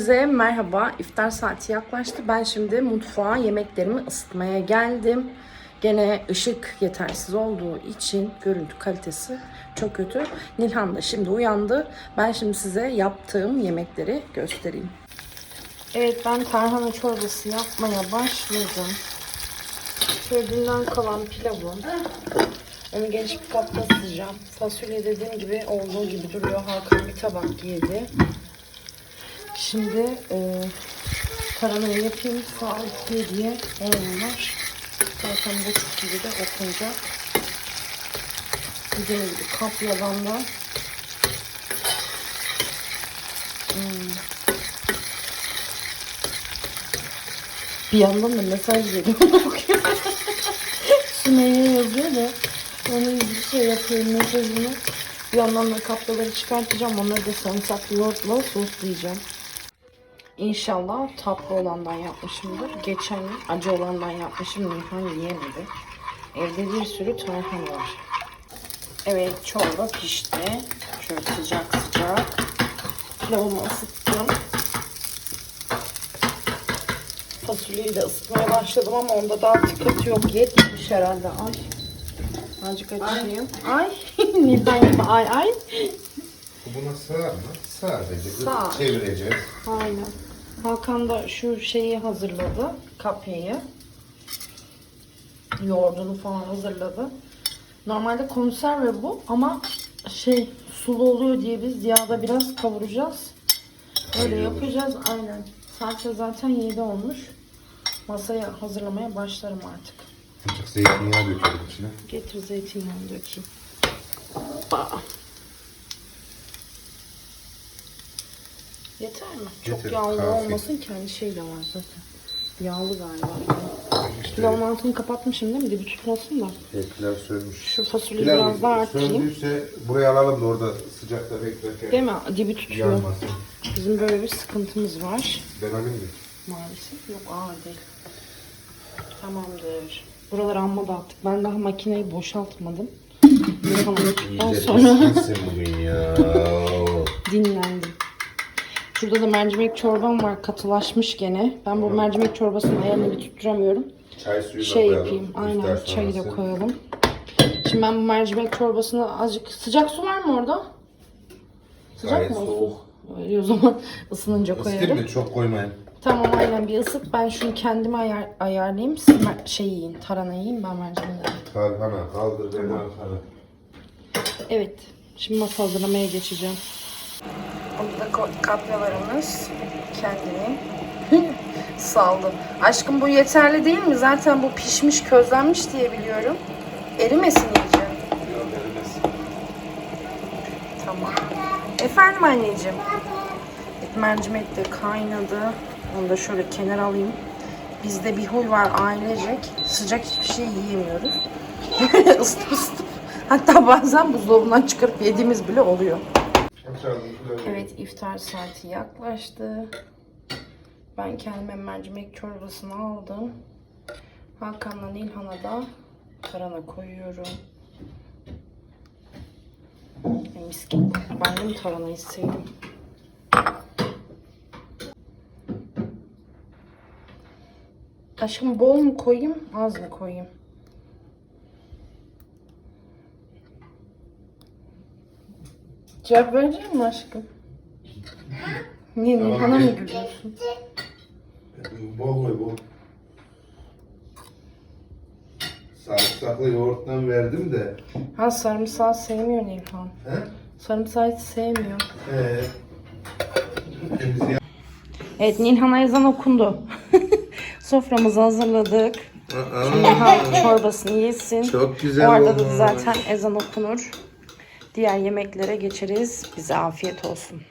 Size merhaba. İftar saati yaklaştı. Ben şimdi mutfağa yemeklerimi ısıtmaya geldim. Gene ışık yetersiz olduğu için görüntü kalitesi çok kötü. Nilhan da şimdi uyandı. Ben şimdi size yaptığım yemekleri göstereyim. Evet ben tarhana çorbası yapmaya başladım. Şöyle dünden kalan pilavım. Onu geniş bir kapta ısıtacağım. Fasulye dediğim gibi olduğu gibi duruyor. Hakan bir tabak yedi. Şimdi e, taranayı yapayım. Sağlıklı diye olmalar. Zaten bu şekilde de okunacak. Dediğim gibi kap yalanda. Hmm. Bir yandan da mesaj geliyor. Sümeyye yazıyor da onu bir şey yapıyorum mesajını. Bir yandan da kapyaları çıkartacağım. Onları da sarımsaklı yoğurtla soslayacağım. İnşallah tatlı olandan yapmışımdır. Geçen gün acı olandan yapmışım. Nilhan yiyemedi. Evde bir sürü tarhan var. Evet çorba pişti. Şöyle sıcak sıcak. Pilavımı ısıttım. Fasulyeyi de ısıtmaya başladım ama onda daha tıkıt yok. Yetmiş herhalde. Ay. Azıcık açayım. Ay. Nilhan ay ay. Buna sığar mı? Sadece Sığar. çevireceğiz. Aynen. Hakan da şu şeyi hazırladı. Kapyayı. Yoğurdunu falan hazırladı. Normalde konserve bu ama şey sulu oluyor diye biz yağda biraz kavuracağız. Öyle olur. yapacağız aynen. Saat zaten 7 olmuş. Masaya hazırlamaya başlarım artık. Azıcık zeytinyağı dökelim içine. Getir zeytinyağını dökeyim. Hoppa. Yeter mi? Çok Yeter, yağlı kafi. olmasın ki hani şey de var zaten. Yağlı galiba. İşte Pilavın altını kapatmışım değil mi? Dibi tutmasın da. pilav sönmüş. Şu fasulyeyi Pilav biraz daha arttırayım. söndüyse buraya alalım da orada sıcakta beklerken Değil mi? Dibi tutuyor. yanmasın. Bizim böyle bir sıkıntımız var. Ben alayım mı? Maalesef. Yok ağır değil. Tamamdır. Buraları amma dağıttık. Ben daha makineyi boşaltmadım. Ondan sonra bugün ya. dinlendim. Şurada da mercimek çorbam var. Katılaşmış gene. Ben bu mercimek çorbasının ayarını bir tutturamıyorum. Çay suyu da Şey koyalım. yapayım. Aynen çayı da koyalım. Şimdi ben bu mercimek çorbasına azıcık sıcak su var mı orada? Sıcak Gayet mı soğuk. Öyle o zaman ısınınca Isıtayım koyarım. da çok koymayın. Tamam aynen bir ısıt. Ben şunu kendime ayar, ayarlayayım. Siz mer- şey yiyin. Tarhana yiyin. Ben mercimeği yiyeyim. Tarhana kaldır beni arkana. Evet. Şimdi masa hazırlamaya geçeceğim. Burada kapyalarımız kendini saldı. Aşkım bu yeterli değil mi? Zaten bu pişmiş, közlenmiş diye biliyorum. Erimesin iyice. Tamam. Efendim anneciğim. Mercimek de kaynadı. Onu da şöyle kenara alayım. Bizde bir huy var ailecek. Sıcak hiçbir şey yiyemiyoruz. ısıtıp ısıtıp. Hatta bazen buzdolabından çıkarıp yediğimiz bile oluyor. Evet iftar saati yaklaştı. Ben kendime mercimek çorbasını aldım. Hakan'la Nilhan'a da tarhana koyuyorum. Mis gibi. Ben de mi tarhanayı sevdim? Aşkım bol mu koyayım, az mı koyayım? Cevap verecek misin aşkım? Niye Tamam, Nilhan'a mı gel. gülüyorsun? Bol koy bol. Sarımsaklı yoğurttan verdim de. Ha sarımsağı sevmiyor Nilhan. He? Sarımsağı hiç sevmiyor. Ee, Evet Nilhan'a ezan okundu. Soframızı hazırladık. Aa, Nilhan çorbasını yesin. Çok güzel O arada da olmuş. zaten ezan okunur. Diğer yemeklere geçeriz. Bize afiyet olsun.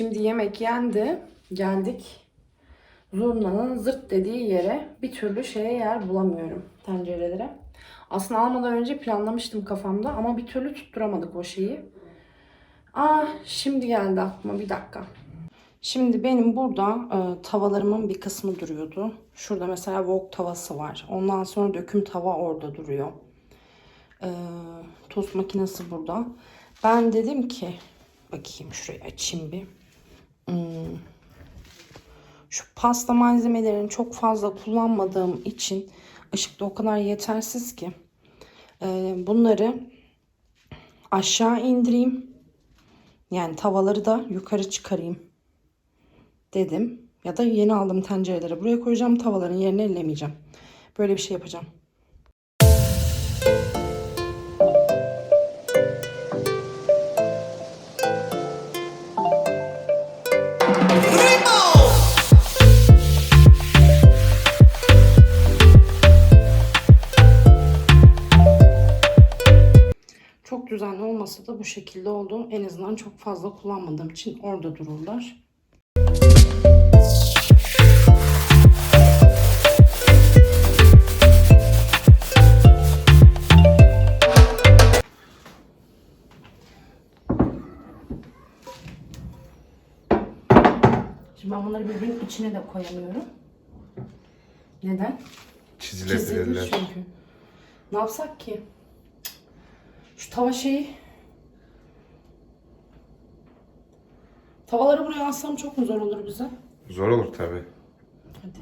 Yemek yendi. Geldik. Zurna'nın zırt dediği yere bir türlü şeye yer bulamıyorum tencerelere. Aslında almadan önce planlamıştım kafamda ama bir türlü tutturamadık o şeyi. Aa şimdi geldi aklıma bir dakika. Şimdi benim burada e, tavalarımın bir kısmı duruyordu. Şurada mesela wok tavası var. Ondan sonra döküm tava orada duruyor. E, tost makinesi burada. Ben dedim ki bakayım şurayı açayım bir. Hmm. Şu pasta malzemelerini çok fazla kullanmadığım için ışıkta o kadar yetersiz ki. E, bunları aşağı indireyim. Yani tavaları da yukarı çıkarayım dedim. Ya da yeni aldığım tencereleri buraya koyacağım. Tavaların yerini ellemeyeceğim. Böyle bir şey yapacağım. Olmasa da bu şekilde oldu. En azından çok fazla kullanmadığım için orada dururlar. Şimdi ben bunları birbirinin içine de koyamıyorum. Neden? Çizilebilirler. çünkü. Ne yapsak ki? Şu tava şeyi. Tavaları buraya alsam çok mu zor olur bize? Zor olur tabi. Hadi.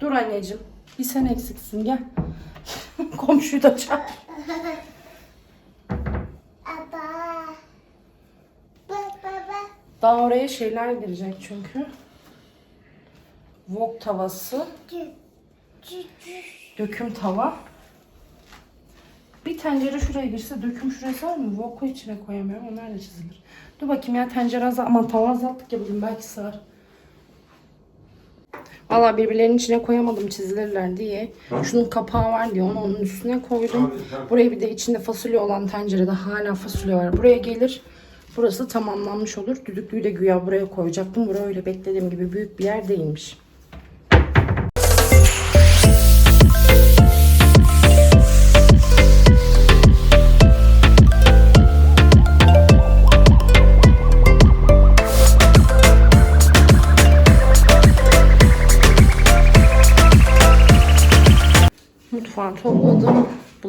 Dur anneciğim. Bir sen eksiksin gel. Komşuyu da çağır. Baba. Baba. Daha oraya şeyler girecek çünkü. Wok tavası. Döküm tava. Bir tencere şuraya girse döküm şuraya sığar mı? Wok'u içine koyamıyorum. Onlar da çizilir. Dur bakayım ya tencere azalt. Aman tava azalttık ya bugün belki sığar. Valla birbirlerinin içine koyamadım çizilirler diye. Şunun kapağı var diye onu onun üstüne koydum. Buraya bir de içinde fasulye olan tencerede hala fasulye var. Buraya gelir. Burası tamamlanmış olur. Düdüklüyü de güya buraya koyacaktım. Burası öyle beklediğim gibi büyük bir yer değilmiş.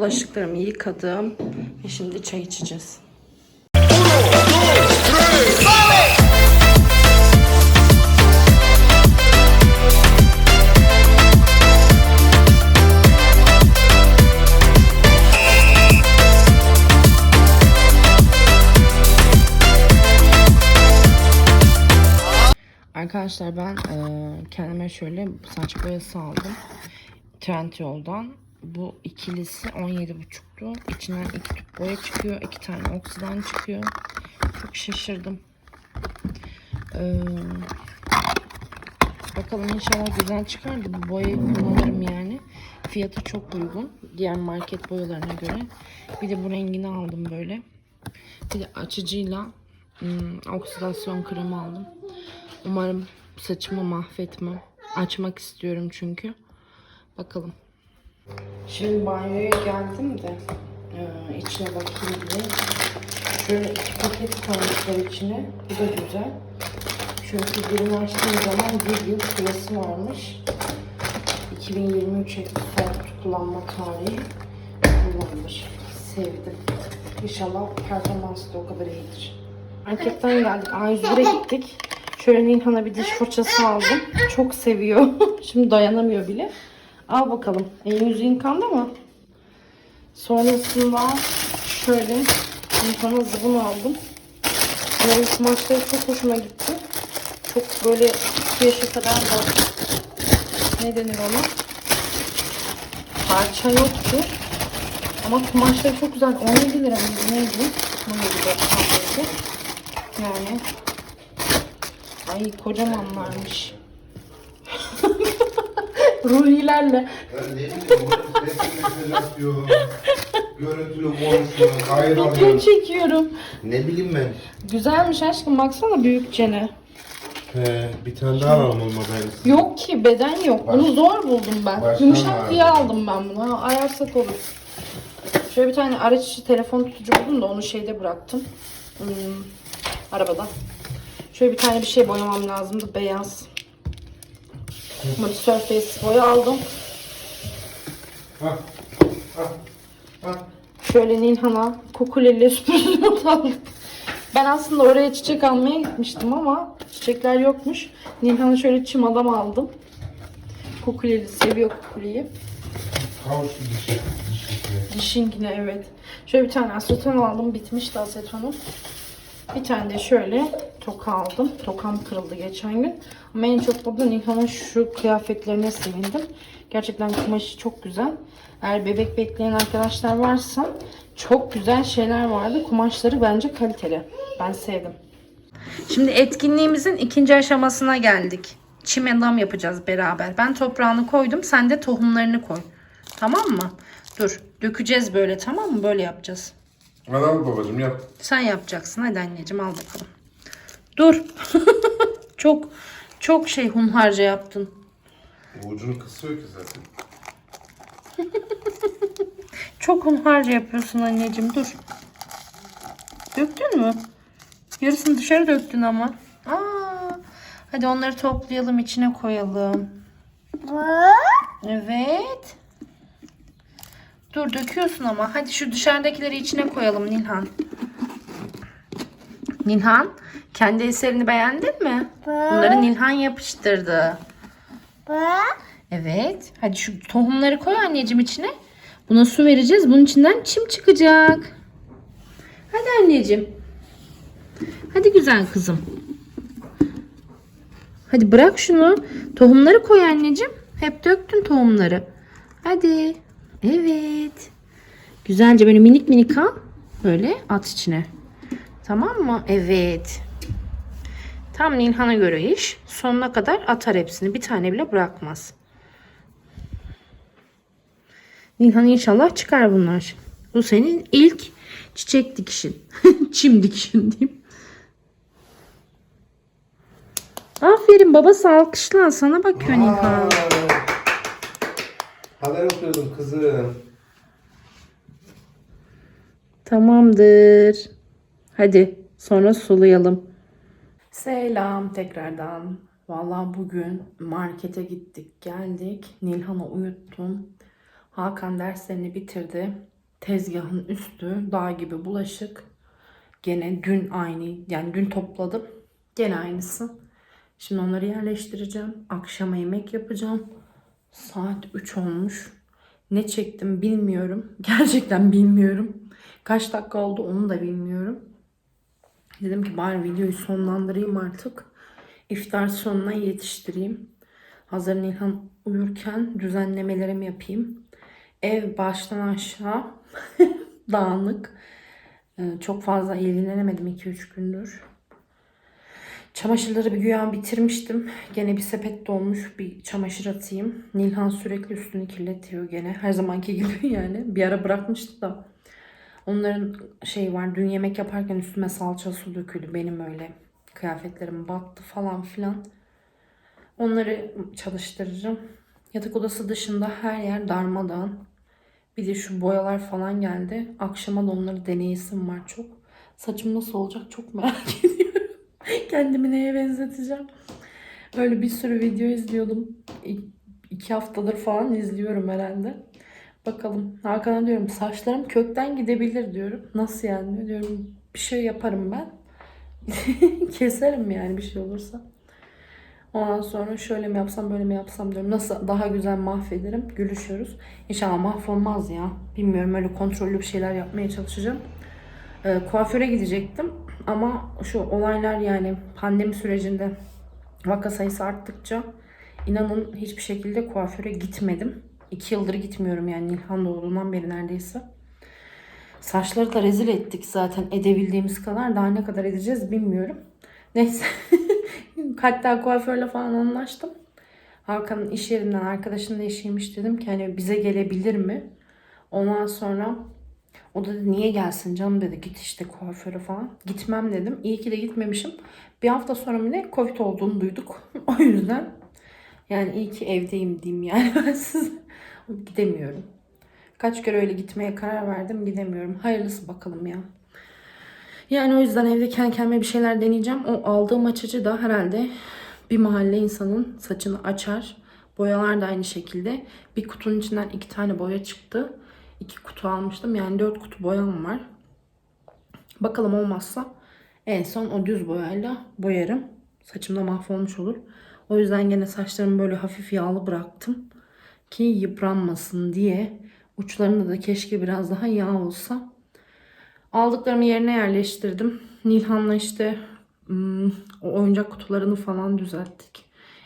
Bulaşıklarımı yıkadım. Ve şimdi çay içeceğiz. Arkadaşlar ben eee, kendime şöyle saç boyası aldım. Trendyol'dan. Bu ikilisi 17,5'tu. İçinden iki tüp boya çıkıyor. iki tane oksidan çıkıyor. Çok şaşırdım. Eee, bakalım inşallah güzel çıkar da bu boyayı kullanırım yani. Fiyatı çok uygun. Diğer market boyalarına göre. Bir de bu rengini aldım böyle. Bir de açıcıyla hmm, oksidasyon kremi aldım. Umarım saçımı mahvetmem. Açmak istiyorum çünkü. Bakalım. Şimdi banyoya geldim de e, içine bakayım diye. Şöyle iki paket koymuşlar içine. Bu da güzel. Çünkü birini açtığım zaman bir yıl süresi varmış. 2023 Ekspert kullanma tarihi kullanılır. Sevdim. İnşallah performansı da o kadar iyidir. Marketten geldik. A101'e gittik. Şöyle Nilhan'a bir diş fırçası aldım. Çok seviyor. Şimdi dayanamıyor bile. Al bakalım. Elin yüzü yıkandı mı? Sonrasında şöyle Nilhan'a zıbın aldım. Bunların kumaşları çok hoşuma gitti. Çok böyle 2 yaşa kadar da ne denir ona? Parça yoktu. Ama kumaşları çok güzel. 17 lira mı? Neydi? 17 Yani Ay kocamanlarmış. Ruhilerle. Ne bileyim atıyor. Görüntülü konuşuyor. Hayır Video alıyor. çekiyorum. Ne bileyim ben. Güzelmiş aşkım baksana büyükçene. He, bir tane daha alalım olmadı aynısı. Yok ki beden yok. Var. Bunu zor buldum ben. Baştan Yumuşak diye aldım ben bunu. Ha, Ayarsak olur. Şöyle bir tane araç içi telefon tutucu buldum da onu şeyde bıraktım. Hmm, arabada. Şöyle bir tane bir şey boyamam lazımdı. Beyaz. Multi Surface boya aldım. Hah. Hah. Hah. Şöyle Nilhan'a kukuleli sürpriz not aldım. Ben aslında oraya çiçek almaya gitmiştim ama çiçekler yokmuş. Nilhan'a şöyle çim adam aldım. Kukuleli seviyor dişi. Dişisine. Dişinkine evet. Şöyle bir tane aseton aldım. Bitmişti asetonum. Bir tane de şöyle toka aldım. Tokam kırıldı geçen gün. Ama en çok da Nilhan'ın şu kıyafetlerine sevindim. Gerçekten kumaşı çok güzel. Eğer bebek bekleyen arkadaşlar varsa çok güzel şeyler vardı. Kumaşları bence kaliteli. Ben sevdim. Şimdi etkinliğimizin ikinci aşamasına geldik. Çim adam yapacağız beraber. Ben toprağını koydum. Sen de tohumlarını koy. Tamam mı? Dur. Dökeceğiz böyle tamam mı? Böyle yapacağız. Al babacım yap. Sen yapacaksın. Hadi anneciğim al bakalım. Dur. çok çok şey hunharca yaptın. Ucunu kısıyor ki zaten. Çok hunharca yapıyorsun anneciğim. Dur. Döktün mü? Yarısını dışarı döktün ama. Aa, hadi onları toplayalım içine koyalım. Evet. Dur döküyorsun ama. Hadi şu dışarıdakileri içine koyalım Nilhan. Nilhan kendi eserini beğendin mi? Bunları Nilhan yapıştırdı. Evet. Hadi şu tohumları koy anneciğim içine. Buna su vereceğiz. Bunun içinden çim çıkacak. Hadi anneciğim. Hadi güzel kızım. Hadi bırak şunu. Tohumları koy anneciğim. Hep döktün tohumları. Hadi. Evet. Güzelce böyle minik minik al. Böyle at içine. Tamam mı? Evet. Tam Nilhan'a göre iş. Sonuna kadar atar hepsini. Bir tane bile bırakmaz. Nilhan inşallah çıkar bunlar. Bu senin ilk çiçek dikişin. Çim dikişin diyeyim. Aferin babası alkışlan sana bakıyor Nilhan. Haber okuyordum kızım. Tamamdır. Hadi sonra sulayalım. Selam tekrardan. Vallahi bugün markete gittik geldik. Nilhan'ı uyuttum. Hakan derslerini bitirdi. Tezgahın üstü dağ gibi bulaşık. Gene dün aynı yani dün topladım. Gene aynısı. Şimdi onları yerleştireceğim. Akşama yemek yapacağım. Saat 3 olmuş. Ne çektim bilmiyorum. Gerçekten bilmiyorum. Kaç dakika oldu onu da bilmiyorum. Dedim ki bari videoyu sonlandırayım artık. İftar sonuna yetiştireyim. Hazır Nilhan uyurken düzenlemelerimi yapayım. Ev baştan aşağı dağınık. Ee, Çok fazla ilgilenemedim 2-3 gündür. Çamaşırları bir güya bitirmiştim. Gene bir sepet dolmuş bir çamaşır atayım. Nilhan sürekli üstünü kirletiyor gene. Her zamanki gibi yani. Bir ara bırakmıştı da. Onların şey var dün yemek yaparken üstüme salça su döküldü. Benim öyle kıyafetlerim battı falan filan. Onları çalıştıracağım. Yatak odası dışında her yer darmadağın. Bir de şu boyalar falan geldi. Akşama da onları deneyesim var çok. Saçım nasıl olacak çok merak ediyorum. Kendimi neye benzeteceğim. Öyle bir sürü video izliyordum. İki haftadır falan izliyorum herhalde. Bakalım. Hakan'a diyorum saçlarım kökten gidebilir diyorum. Nasıl yani diyor. diyorum. Bir şey yaparım ben. Keserim yani bir şey olursa. Ondan sonra şöyle mi yapsam böyle mi yapsam diyorum. Nasıl daha güzel mahvederim. Gülüşüyoruz. İnşallah mahvolmaz ya. Bilmiyorum öyle kontrollü bir şeyler yapmaya çalışacağım. Ee, kuaföre gidecektim. Ama şu olaylar yani pandemi sürecinde vaka sayısı arttıkça inanın hiçbir şekilde kuaföre gitmedim. İki yıldır gitmiyorum yani Nilhan doğduğundan beri neredeyse. Saçları da rezil ettik zaten edebildiğimiz kadar. Daha ne kadar edeceğiz bilmiyorum. Neyse. Hatta kuaförle falan anlaştım. Hakan'ın iş yerinden arkadaşının da işiymiş dedim ki hani bize gelebilir mi? Ondan sonra O da dedi niye gelsin canım dedi git işte kuaföre falan. Gitmem dedim. İyi ki de gitmemişim. Bir hafta sonra ne Covid olduğunu duyduk. o yüzden yani iyi ki evdeyim diyeyim yani ben. Gidemiyorum. Kaç kere öyle gitmeye karar verdim gidemiyorum. Hayırlısı bakalım ya. Yani o yüzden evde kendi kendime bir şeyler deneyeceğim. O aldığım açıcı da herhalde bir mahalle insanın saçını açar. Boyalar da aynı şekilde. Bir kutunun içinden iki tane boya çıktı. İki kutu almıştım. Yani dört kutu boyam var. Bakalım olmazsa en son o düz boyayla boyarım. Saçım da mahvolmuş olur. O yüzden gene saçlarımı böyle hafif yağlı bıraktım. Ki yıpranmasın diye. Uçlarında da keşke biraz daha yağ olsa. Aldıklarımı yerine yerleştirdim. Nilhan'la işte hmm, o oyuncak kutularını falan düzelttik.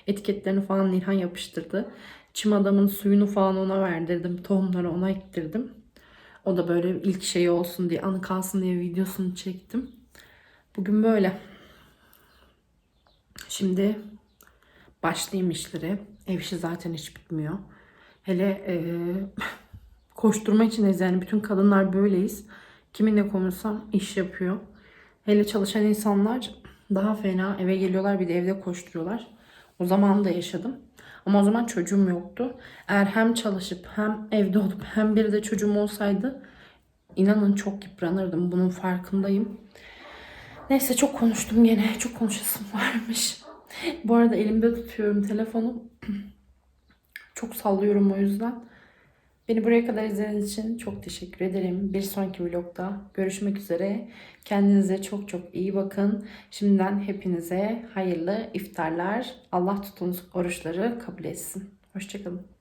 Etiketlerini falan Nilhan yapıştırdı. Çim adamın suyunu falan ona verdirdim. Tohumları ona ektirdim. O da böyle ilk şey olsun diye, anı kalsın diye videosunu çektim. Bugün böyle. Şimdi başlayayım işlere. Ev işi zaten hiç bitmiyor. Hele eee, koşturma içindeyiz yani bütün kadınlar böyleyiz. Kiminle konuşsam iş yapıyor. Hele çalışan insanlar daha fena eve geliyorlar bir de evde koşturuyorlar. O zaman da yaşadım. Ama o zaman çocuğum yoktu. Eğer hem çalışıp hem evde olup hem bir de çocuğum olsaydı inanın çok yıpranırdım. Bunun farkındayım. Neyse çok konuştum gene. Çok konuşasım varmış. Bu arada elimde tutuyorum telefonu. Çok sallıyorum o yüzden. Beni buraya kadar izlediğiniz için çok teşekkür ederim. Bir sonraki vlogda görüşmek üzere. Kendinize çok çok iyi bakın. Şimdiden hepinize hayırlı iftarlar. Allah tuttuğunuz oruçları kabul etsin. Hoşçakalın.